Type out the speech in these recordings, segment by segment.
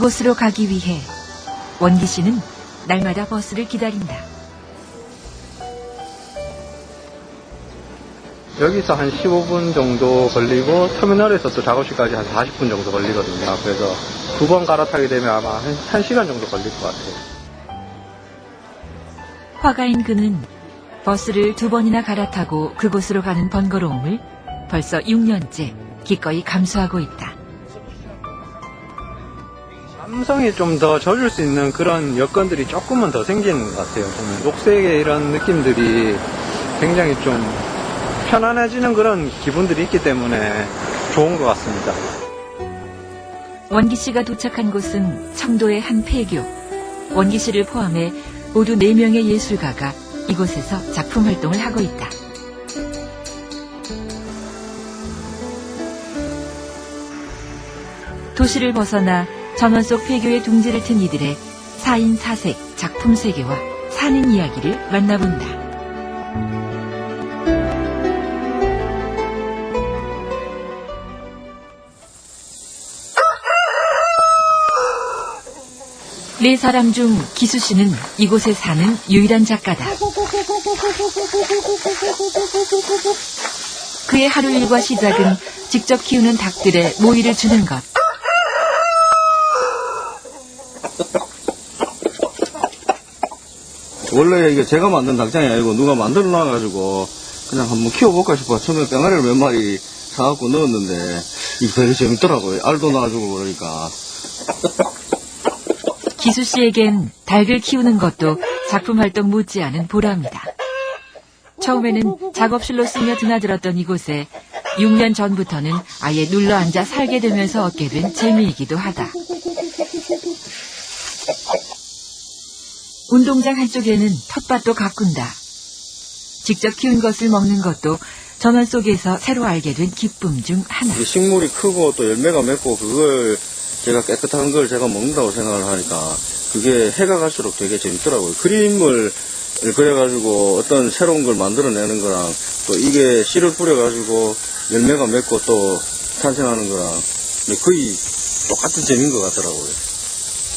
그곳으로 가기 위해 원기 씨는 날마다 버스를 기다린다. 여기서 한 15분 정도 걸리고 터미널에서 또 작업실까지 한 40분 정도 걸리거든요. 그래서 두 번 갈아타게 되면 아마 한, 한 시간 정도 걸릴 것 같아요. 화가인 그는 버스를 두 번이나 갈아타고 그곳으로 가는 번거로움을 벌써 6년째 기꺼이 감수하고 있다. 삼성이 좀 더 져줄 수 있는 그런 여건들이 조금은 더 생기는 것 같아요. 보면 녹색의 이런 느낌들이 굉장히 좀 편안해지는 그런 기분들이 있기 때문에 좋은 것 같습니다. 원기 씨가 도착한 곳은 청도의 한 폐교. 원기 씨를 포함해 모두 4명의 예술가가 이곳에서 작품 활동을 하고 있다. 도시를 벗어나 전원 속 폐교의 둥지를 튼 이들의 사인 사색 작품 세계와 사는 이야기를 만나본다. 네 사람 중 기수 씨는 이곳에 사는 유일한 작가다. 그의 하루 일과 시작은 직접 키우는 닭들의 모이를 주는 것. 원래 이게 제가 만든 닭장이 아니고 누가 만들어 놔가지고 그냥 한번 키워볼까 싶어 처음에 병아리를 몇 마리 사갖고 넣었는데 이게 되게 재밌더라고요. 알도 낳아주고 그러니까. 기수 씨에겐 닭을 키우는 것도 작품 활동 못지않은 보람이다. 처음에는 작업실로 쓰며 드나들었던 이곳에 6년 전부터는 아예 눌러 앉아 살게 되면서 얻게 된 재미이기도 하다. 운동장 한쪽에는 텃밭도 가꾼다. 직접 키운 것을 먹는 것도 전원 속에서 새로 알게 된 기쁨 중 하나. 식물이 크고 또 열매가 맺고 그걸 제가 깨끗한 걸 제가 먹는다고 생각을 하니까 그게 해가 갈수록 되게 재밌더라고요. 그림을 그려가지고 어떤 새로운 걸 만들어내는 거랑 또 이게 씨를 뿌려가지고 열매가 맺고 또 탄생하는 거랑 거의 똑같은 재미인 것 같더라고요.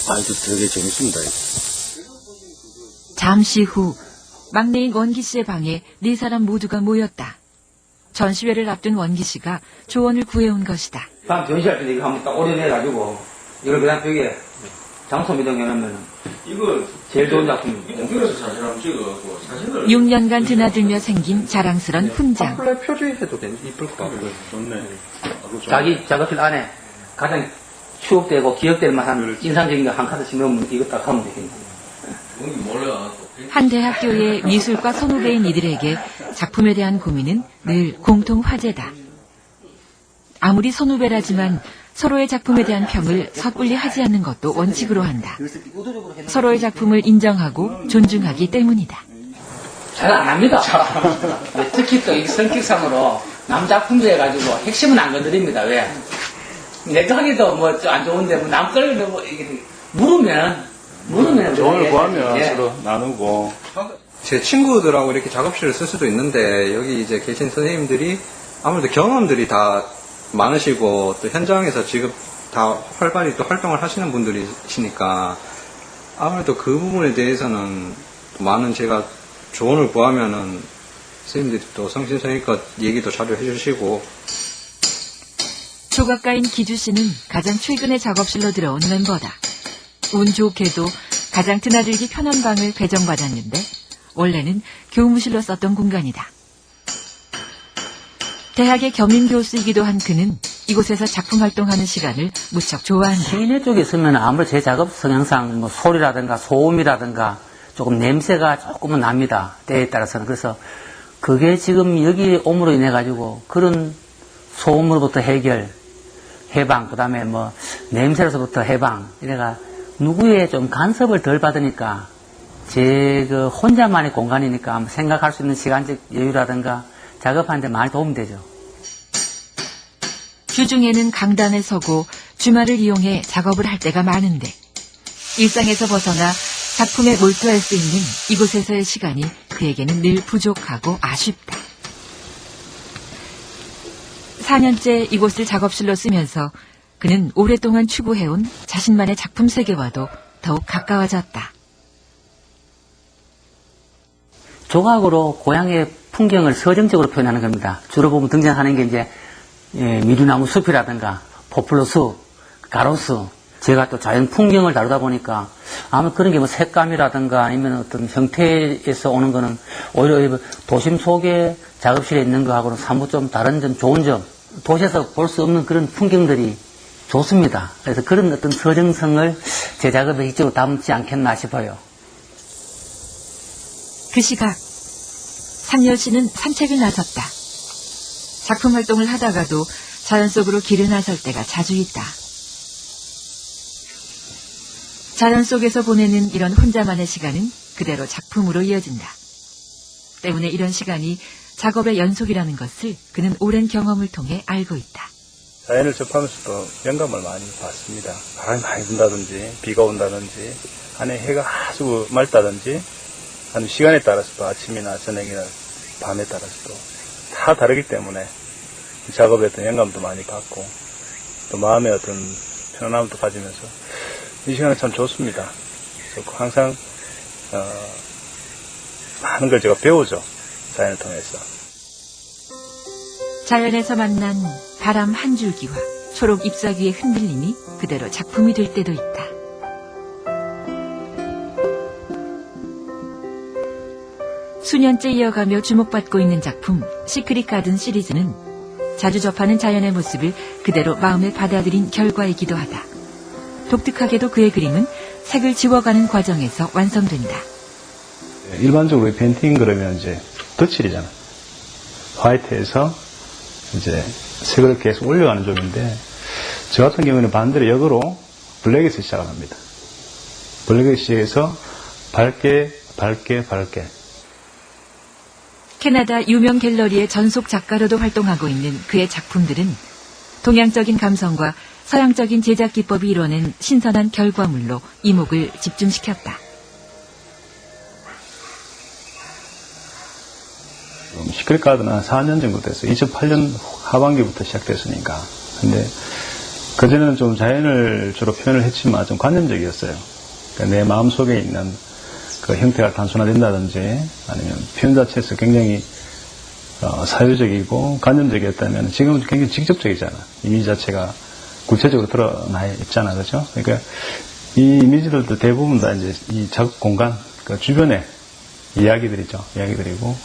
아, 이거 되게 재밌습니다. 이거. 잠시 후 막내인 원기 씨의 방에 네 사람 모두가 모였다. 전시회를 앞둔 원기 씨가 조언을 구해온 것이다. 다음 전시할 때 이거 한번 딱 오려내가지고 이걸 그냥 벽에 장소 미등해놓으면 이걸 제일 좋은 작품입니다. 옮겨서 사진 한번 찍어갖고 사진을 6년간 드나들며 생긴 자랑스런 훈장. 플레 표지해도 되는 이쁠 것 같고요. 좋네. 자기 작업실 안에 가장 추억되고 기억될 만한 인상적인 거한 칸씩 넣으면 이거 딱 하면 되겠네. 몰라. 한 대학교의 미술과 선후배인 이들에게 작품에 대한 고민은 늘 공통 화제다. 아무리 선후배라지만 서로의 작품에 대한 평을 섣불리 하지 않는 것도 원칙으로 한다. 서로의 작품을 인정하고 존중하기 때문이다. 잘 안 합니다. 네, 특히 또 이 성격상으로 남 작품도 해가지고 핵심은 안 건드립니다. 왜? 내가 하기도 뭐 안 좋은데 뭐남 걸로 뭐 이게 물으면 물으면 조언을 그렇게 구하면 예. 서로 나누고 제 친구들하고 이렇게 작업실을 쓸 수도 있는데 여기 이제 계신 선생님들이 아무래도 경험들이 다 많으시고 또 현장에서 지금 다 활발히 또 활동을 하시는 분들이시니까 아무래도 그 부분에 대해서는 많은 제가 조언을 구하면은 선생님들이 또 성심성의껏 얘기도 자주 해주시고 조각가인 기주 씨는 가장 최근에 작업실로 들어온 멤버다. 운 좋게도 가장 드나들기 편한 방을 배정받았는데 원래는 교무실로 썼던 공간이다. 대학의 겸임 교수이기도 한 그는 이곳에서 작품 활동하는 시간을 무척 좋아한다. 시내 쪽에 있으면 아무래도 제 작업 성향상 뭐 소리라든가 소음이라든가 조금 냄새가 조금은 납니다. 때에 따라서는. 그래서 그게 지금 여기 옴으로 인해 가지고 그런 소음으로부터 해결, 해방, 그 다음에 뭐 냄새로서부터 해방, 이래가 누구의 좀 간섭을 덜 받으니까 제 그 혼자만의 공간이니까 생각할 수 있는 시간적 여유라든가 작업하는데 많이 도움이 되죠. 주중에는 강단에 서고 주말을 이용해 작업을 할 때가 많은데 일상에서 벗어나 작품에 몰두할 수 있는 이곳에서의 시간이 그에게는 늘 부족하고 아쉽다. 4년째 이곳을 작업실로 쓰면서 그는 오랫동안 추구해온 자신만의 작품 세계와도 더욱 가까워졌다. 조각으로 고향의 풍경을 서정적으로 표현하는 겁니다. 주로 보면 등장하는 게 이제 예, 미루나무 숲이라든가 포플러 숲, 가로수. 제가 또 자연 풍경을 다루다 보니까 아마 그런 게 뭐 색감이라든가 아니면 어떤 형태에서 오는 거는 오히려 이 도심 속에 작업실에 있는 거하고는 사뭇 좀 다른 점, 좋은 점, 도시에서 볼 수 없는 그런 풍경들이 좋습니다. 그래서 그런 어떤 서정성을 제 작업에 이쪽으로 담지 않겠나 싶어요. 그 시각 상열 씨는 산책을 나섰다. 작품 활동을 하다가도 자연 속으로 길을 나설 때가 자주 있다. 자연 속에서 보내는 이런 혼자만의 시간은 그대로 작품으로 이어진다. 때문에 이런 시간이 작업의 연속이라는 것을 그는 오랜 경험을 통해 알고 있다. 자연을 접하면서도 영감을 많이 받습니다. 바람이 많이 분다든지, 비가 온다든지, 안에 해가 아주 맑다든지, 아니면 시간에 따라서도 아침이나 저녁이나 밤에 따라서도 다 다르기 때문에 작업에 어떤 영감도 많이 받고, 또 마음의 어떤 편안함도 가지면서 이 시간은 참 좋습니다. 그래서 항상, 어, 많은 걸 제가 배우죠. 자연을 통해서. 자연에서 만난 바람 한 줄기와 초록 잎사귀의 흔들림이 그대로 작품이 될 때도 있다. 수년째 이어가며 주목받고 있는 작품 시크릿 가든 시리즈는 자주 접하는 자연의 모습을 그대로 마음에 받아들인 결과이기도 하다. 독특하게도 그의 그림은 색을 지워가는 과정에서 완성된다. 일반적으로 이 페인팅 그러면 이제 덧칠이잖아. 화이트에서 이제 색을 계속 올려가는 쪽인데 저 같은 경우는 반대로 역으로 블랙에서 시작을 합니다. 블랙에서 시작해서 밝게 밝게 밝게 캐나다 유명 갤러리의 전속 작가로도 활동하고 있는 그의 작품들은 동양적인 감성과 서양적인 제작 기법이 이뤄낸 신선한 결과물로 이목을 집중시켰다. 시크릿 가드는 한 4년 정도 됐어요. 2008년 하반기부터 시작됐으니까. 근데 그전에는 좀 자연을 주로 표현을 했지만 좀 관념적이었어요. 그러니까 내 마음 속에 있는 그 형태가 단순화된다든지 아니면 표현 자체에서 굉장히 어, 사유적이고 관념적이었다면 지금은 굉장히 직접적이잖아. 이미지 자체가 구체적으로 드러나 있잖아. 그죠? 그러니까 이 이미지들도 대부분 다 이제 이 작업 공간, 그 주변의 이야기들이죠. 이야기들이고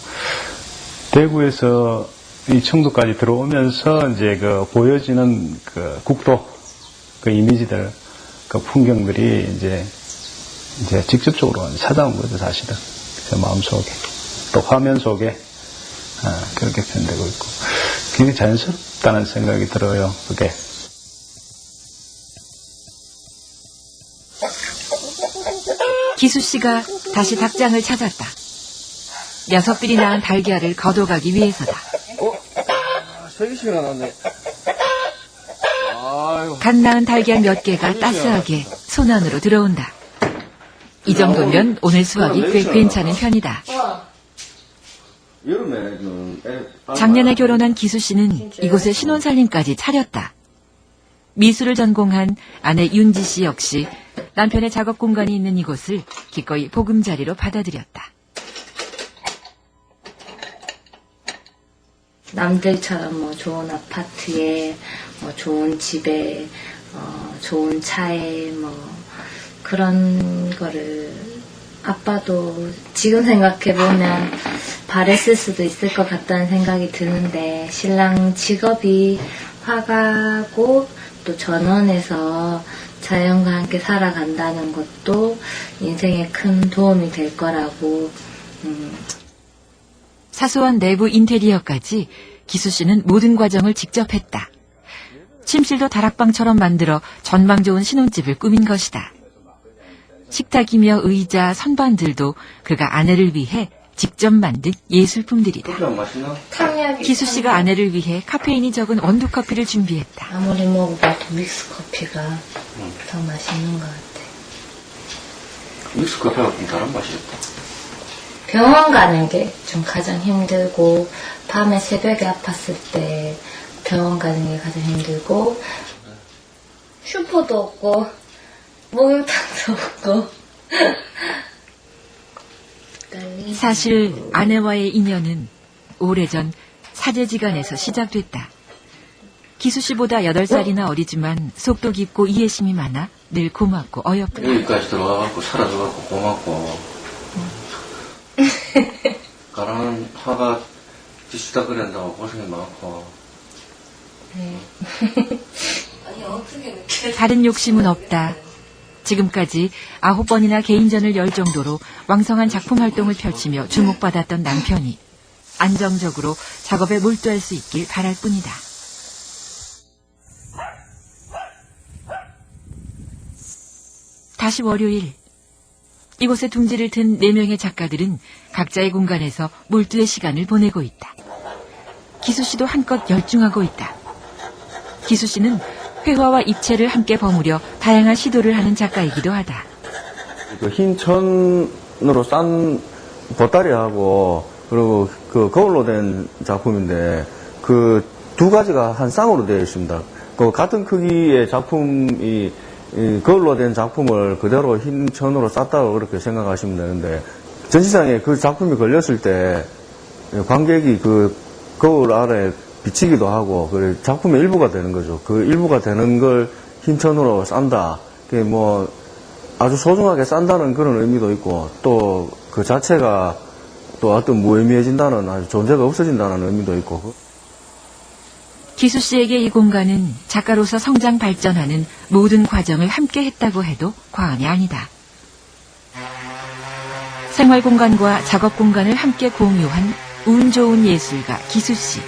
대구에서 이 청도까지 들어오면서 이제 그 보여지는 그 국도 그 이미지들 그 풍경들이 이제 이제 직접적으로 찾아온 거죠 사실은. 제 마음 속에. 또 화면 속에 아, 그렇게 표현되고 있고. 굉장히 자연스럽다는 생각이 들어요 그게. 기수 씨가 다시 닭장을 찾았다. 녀석들이 낳은 달걀을 거둬가기 위해서다. 세 개씩이나 났네. 아유. 갓 낳은 달걀 몇 개가 따스하게 손 안으로 들어온다. 이 정도면 오늘 수확이 꽤 괜찮은 편이다. 작년에 결혼한 기수 씨는 이곳에 신혼살림까지 차렸다. 미술을 전공한 아내 윤지 씨 역시 남편의 작업 공간이 있는 이곳을 기꺼이 보금자리로 받아들였다. 남들처럼 뭐 좋은 아파트에, 뭐 좋은 집에, 어, 좋은 차에, 뭐 그런 거를 아빠도 지금 생각해 보면 바랬을 수도 있을 것 같다는 생각이 드는데 신랑 직업이 화가고 또 전원에서 자연과 함께 살아간다는 것도 인생에 큰 도움이 될 거라고 음, 사소한 내부 인테리어까지 기수 씨는 모든 과정을 직접 했다. 침실도 다락방처럼 만들어 전망 좋은 신혼집을 꾸민 것이다. 식탁이며 의자, 선반들도 그가 아내를 위해 직접 만든 예술품들이다. 탕약이 기수 씨가 아내를 위해 카페인이 적은 원두 커피를 준비했다. 아무리 먹어봐도 믹스 커피가 더 맛있는 것 같아. 믹스 커피가 좀 다른 맛이겠다. 병원 가는 게 좀 가장 힘들고 밤에 새벽에 아팠을 때 병원 가는 게 가장 힘들고 슈퍼도 없고 목욕탕도 없고 난리. 사실 아내와의 인연은 오래전 사제지간에서 시작됐다. 기수 씨보다 8살이나 어리지만 속도 깊고 이해심이 많아 늘 고맙고 어였다. 여기까지 들어와갖고 살아줘갖고 고맙고 가라는 화가 뒤수다 그린다고 고생이 많고 다른 욕심은 없다. 지금까지 아홉 번이나 개인전을 열 정도로 왕성한 작품 활동을 펼치며 주목받았던 남편이 안정적으로 작업에 몰두할 수 있길 바랄 뿐이다. 다시 월요일. 이곳에 둥지를 튼 네명의 작가들은 각자의 공간에서 몰두의 시간을 보내고 있다. 기수 씨도 한껏 열중하고 있다. 기수 씨는 회화와 입체를 함께 버무려 다양한 시도를 하는 작가이기도 하다. 그 흰 천으로 싼 보따리하고 그리고 그 거울로 된 작품인데 그 두 가지가 한 쌍으로 되어 있습니다. 그 같은 크기의 작품이 이 거울로 된 작품을 그대로 흰 천으로 쌌다고 그렇게 생각하시면 되는데 전시장에 그 작품이 걸렸을 때 관객이 그 거울 아래 비치기도 하고 그 작품의 일부가 되는 거죠. 그 일부가 되는 걸 흰 천으로 싼다. 그게 뭐 아주 소중하게 싼다는 그런 의미도 있고 또 그 자체가 또 어떤 무의미해진다는 아주 존재가 없어진다는 의미도 있고 기수 씨에게 이 공간은 작가로서 성장 발전하는 모든 과정을 함께 했다고 해도 과언이 아니다. 생활 공간과 작업 공간을 함께 공유한 운 좋은 예술가 기수 씨.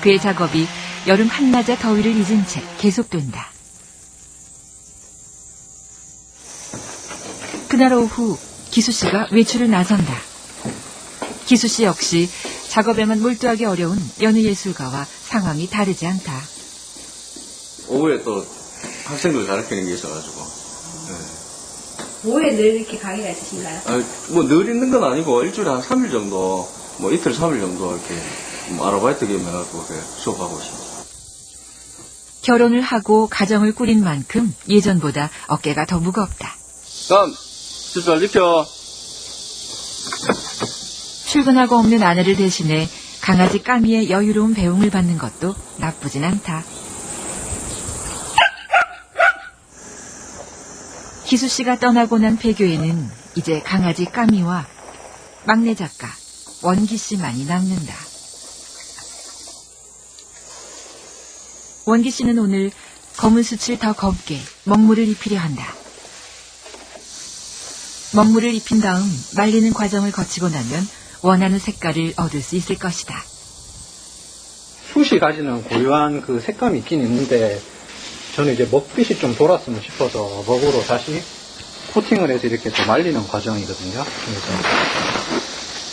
그의 작업이 여름 한낮의 더위를 잊은 채 계속된다. 그날 오후 기수 씨가 외출을 나선다. 기수 씨 역시 작업에만 몰두하기 어려운 여느 예술가와 상황이 다르지 않다. 오후에 또 학생들 가르치는 게 있어가지고 뭐에 늘 이렇게 강의가 있으신가요? 뭐늘 있는 건 아니고 일주일에 한 3일 정도 뭐 이틀 3일 정도 이렇게 뭐 아르바이트 겸 이렇게 수업하고 있습니다. 결혼을 하고 가정을 꾸린 만큼 예전보다 어깨가 더 무겁다. 다음 집잘 지켜 출근하고 없는 아내를 대신해 강아지 까미의 여유로운 배웅을 받는 것도 나쁘진 않다. 기수 씨가 떠나고 난 폐교에는 이제 강아지 까미와 막내 작가 원기 씨만이 남는다. 원기 씨는 오늘 검은 숯을 더 검게 먹물을 입히려 한다. 먹물을 입힌 다음 말리는 과정을 거치고 나면 원하는 색깔을 얻을 수 있을 것이다. 숯이 가지는 고유한 그 색감이 있긴 있는데 저는 이제 먹빛이 좀 돌았으면 싶어서 먹으로 다시 코팅을 해서 이렇게 또 말리는 과정이거든요. 그래서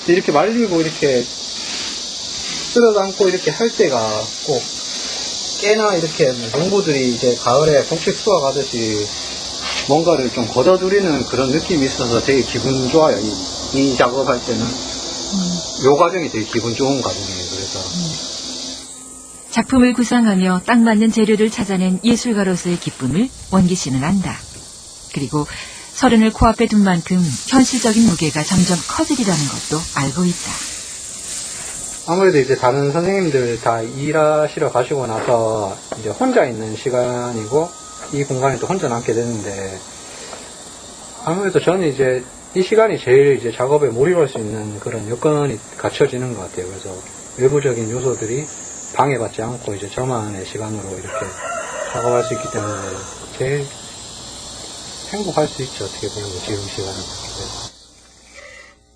이렇게 말리고 이렇게 쓸어 담고 이렇게 할 때가 꼭 깨나 이렇게 농부들이 이제 가을에 곡식 수확하듯이 뭔가를 좀 걷어들이는 그런 느낌이 있어서 되게 기분 좋아요. 이, 이 작업할 때는. 요 과정이 되게 기분 좋은 과정이에요. 그래서. 작품을 구상하며 딱 맞는 재료를 찾아낸 예술가로서의 기쁨을 원기 씨는 안다. 그리고 서른을 코앞에 둔 만큼 현실적인 무게가 점점 커지리라는 것도 알고 있다. 아무래도 이제 다른 선생님들 다 일하시러 가시고 나서 이제 혼자 있는 시간이고 이 공간에 또 혼자 남게 되는데 아무래도 저는 이제 이 시간이 제일 이제 작업에 몰입할 수 있는 그런 여건이 갖춰지는 것 같아요. 그래서 외부적인 요소들이 방해받지 않고 이제 저만의 시간으로 이렇게 작업할 수 있기 때문에 제일 행복할 수 있죠. 어떻게 보면 지금 시간은.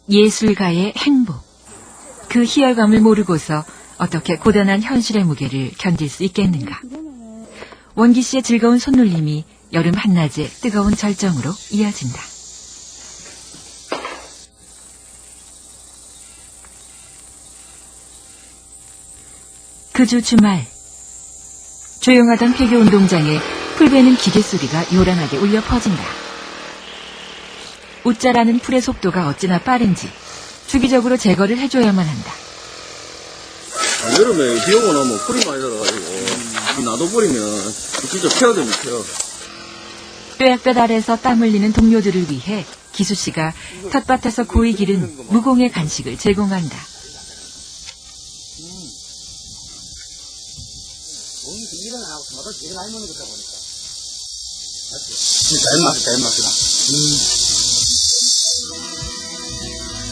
예술가의 행복. 그 희열감을 모르고서 어떻게 고단한 현실의 무게를 견딜 수 있겠는가. 원기 씨의 즐거운 손놀림이 여름 한낮의 뜨거운 절정으로 이어진다. 그 주 주말 조용하던 폐교 운동장에 풀베는 기계 소리가 요란하게 울려 퍼진다. 웃자라는 풀의 속도가 어찌나 빠른지 주기적으로 제거를 해줘야만 한다. 여름에 비 오고 나면 풀이 많이 들어가지고 놔둬버리면 진짜 폐허되면 폐허. 뼈약볕 아래서 땀 흘리는 동료들을 위해 기수 씨가 텃밭에서 고이 기른 무공의 간식을 제공한다.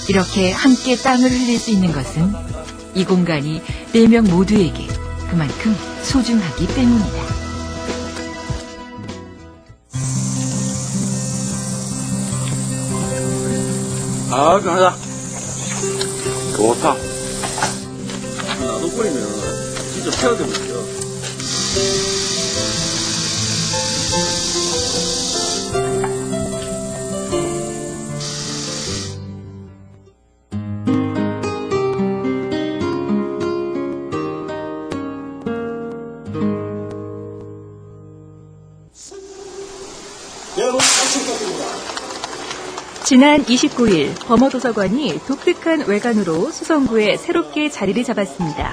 이렇게 함께 땀을 흘릴 수 있는 것은 이 공간이 네 명 모두에게 그만큼 소중하기 때문이다. 아, 가자. 좋다. 놔둬버리면 진짜 폐허되면 폐허. 지난 29일 범어도서관이 독특한 외관으로 수성구에 새롭게 자리를 잡았습니다.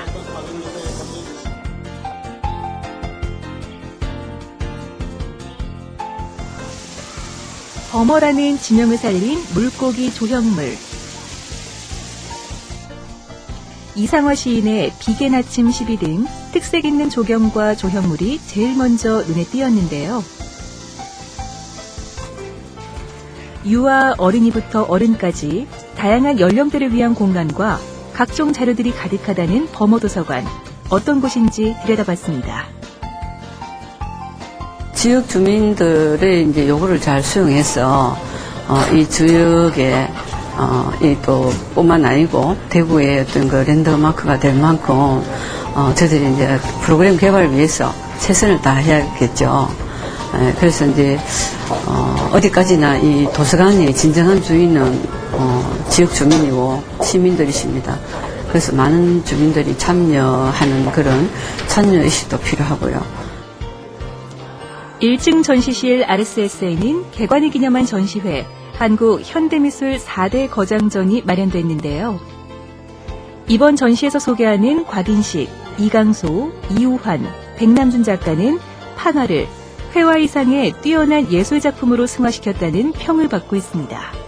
범어라는 지명을 살린 물고기 조형물. 이상화 시인의 비계 나침 시비 등 특색 있는 조경과 조형물이 제일 먼저 눈에 띄었는데요. 유아 어린이부터 어른까지 다양한 연령대를 위한 공간과 각종 자료들이 가득하다는 범어도서관. 어떤 곳인지 들여다봤습니다. 지역 주민들의 이제 요구를 잘 수용해서 어, 이 지역에 어, 이또 뿐만 아니고 대구의 어떤 그 랜드마크가 될 만큼 어, 저희들이 이제 프로그램 개발을 위해서 최선을 다해야겠죠. 예, 그래서 이제 어, 어디까지나 이 도서관의 진정한 주인은 어, 지역 주민이고 시민들이십니다. 그래서 많은 주민들이 참여하는 그런 참여 의식도 필요하고요. 1층 전시실 RSS에는 개관을 기념한 전시회 한국 현대미술 4대 거장전이 마련됐는데요. 이번 전시에서 소개하는 곽인식, 이강소, 이우환, 백남준 작가는 판화를 회화 이상의 뛰어난 예술 작품으로 승화시켰다는 평을 받고 있습니다.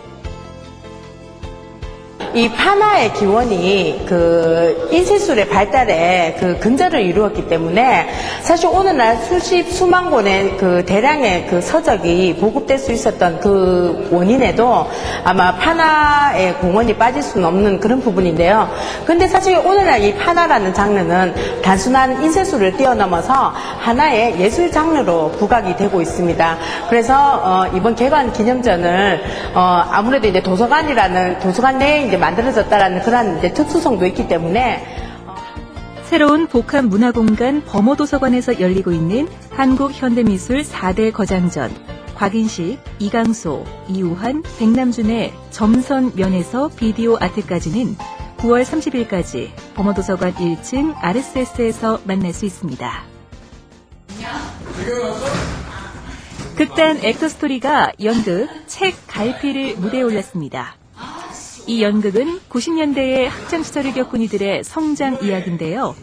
이 파마의 기원이 그 인쇄술의 발달에 그 근저를 이루었기 때문에 사실 오늘날 수십 수만 권의 그 대량의 그 서적이 보급될 수 있었던 그 원인에도 아마 파나의 공헌이 빠질 수는 없는 그런 부분인데요. 근데 사실 오늘날 이 파나라는 장르는 단순한 인쇄술을 뛰어넘어서 하나의 예술 장르로 부각이 되고 있습니다. 그래서 어, 이번 개관 기념전을 어, 아무래도 이제 도서관이라는 도서관 내에 이제 만들어졌다라는 그런 이제 특수성도 있기 때문에 새로운 복합 문화공간 범어도서관에서 열리고 있는 한국 현대미술 4대 거장전, 곽인식, 이강소, 이우환, 백남준의 점선 면에서 비디오 아트까지는 9월 30일까지 범어도서관 1층 RSS에서 만날 수 있습니다. 극단 액터스토리가 연극 책 갈피를 무대에 올렸습니다. 이 연극은 90년대의 학창시절을 겪은 이들의 성장 이야기인데요.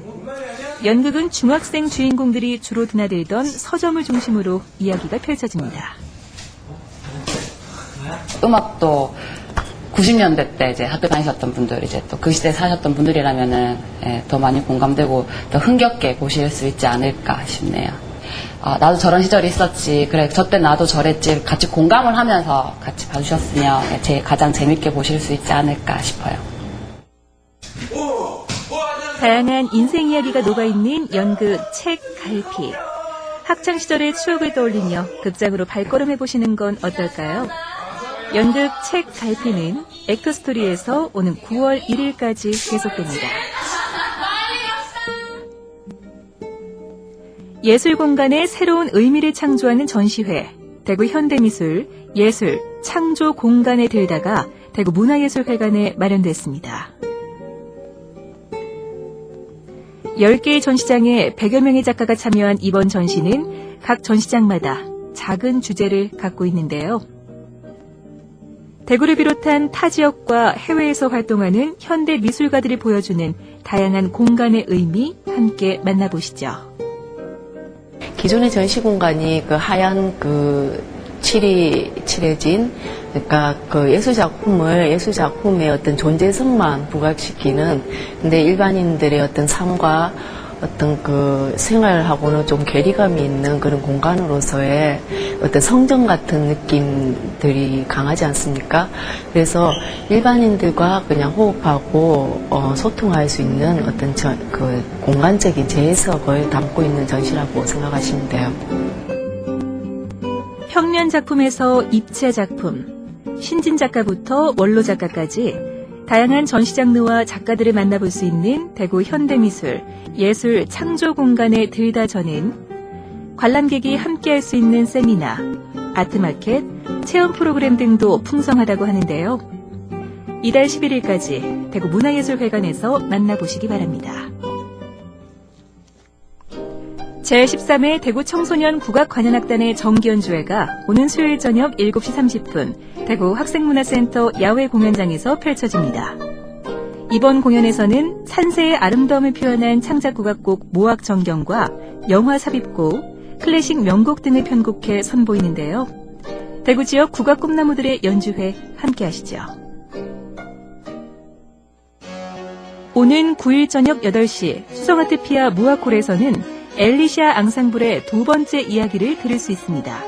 연극은 중학생 주인공들이 주로 드나들던 서점을 중심으로 이야기가 펼쳐집니다. 음악도 90년대 때 이제 학교 다니셨던 분들, 이제 또 그 시대에 사셨던 분들이라면은 예, 더 많이 공감되고 더 흥겹게 보실 수 있지 않을까 싶네요. 아, 나도 저런 시절이 있었지. 그래, 저 때 나도 저랬지. 같이 공감을 하면서 같이 봐주셨으면 예, 제 가장 재밌게 보실 수 있지 않을까 싶어요. 다양한 인생 이야기가 녹아있는 연극 책 갈피. 학창 시절의 추억을 떠올리며 극장으로 발걸음해 보시는 건 어떨까요? 연극 책 갈피는 액터스토리에서 오는 9월 1일까지 계속됩니다. 예술 공간에 새로운 의미를 창조하는 전시회, 대구 현대미술 예술 창조 공간에 들다가 대구 문화예술회관에 마련됐습니다. 10개의 전시장에 100여 명의 작가가 참여한 이번 전시는 각 전시장마다 작은 주제를 갖고 있는데요. 대구를 비롯한 타 지역과 해외에서 활동하는 현대 미술가들이 보여주는 다양한 공간의 의미 함께 만나보시죠. 기존의 전시 공간이 그 하얀 그 칠이 칠해진 그러니까 그 예술 작품을 예술 작품의 어떤 존재성만 부각시키는 근데 일반인들의 어떤 삶과 어떤 그 생활하고는 좀 괴리감이 있는 그런 공간으로서의 어떤 성전 같은 느낌들이 강하지 않습니까? 그래서 일반인들과 그냥 호흡하고 어, 소통할 수 있는 어떤 저, 그 공간적인 재해석을 담고 있는 전시라고 생각하시면 돼요. 평면 작품에서 입체 작품, 신진 작가부터 원로 작가까지 다양한 전시 장르와 작가들을 만나볼 수 있는 대구 현대미술 예술 창조 공간에 들다 저는 관람객이 함께할 수 있는 세미나, 아트마켓, 체험 프로그램 등도 풍성하다고 하는데요. 이달 11일까지 대구 문화예술회관에서 만나보시기 바랍니다. 제13회 대구 청소년 국악관현악단의 정기연주회가 오는 수요일 저녁 7시 30분 대구 학생문화센터 야외 공연장에서 펼쳐집니다. 이번 공연에서는 산세의 아름다움을 표현한 창작 국악곡 모악 정경과 영화 삽입곡, 클래식 명곡 등을 편곡해 선보이는데요. 대구 지역 국악 꿈나무들의 연주회 함께 하시죠. 오는 9일 저녁 8시 수성아트피아 무아콜에서는 엘리샤 앙상블의 두 번째 이야기를 들을 수 있습니다.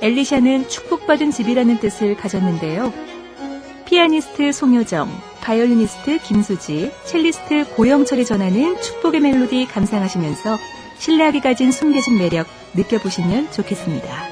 엘리샤는 축복받은 집이라는 뜻을 가졌는데요. 피아니스트 송효정, 바이올리니스트 김수지, 첼리스트 고영철이 전하는 축복의 멜로디 감상하시면서 신뢰하기 가진 숨겨진 매력 느껴보시면 좋겠습니다.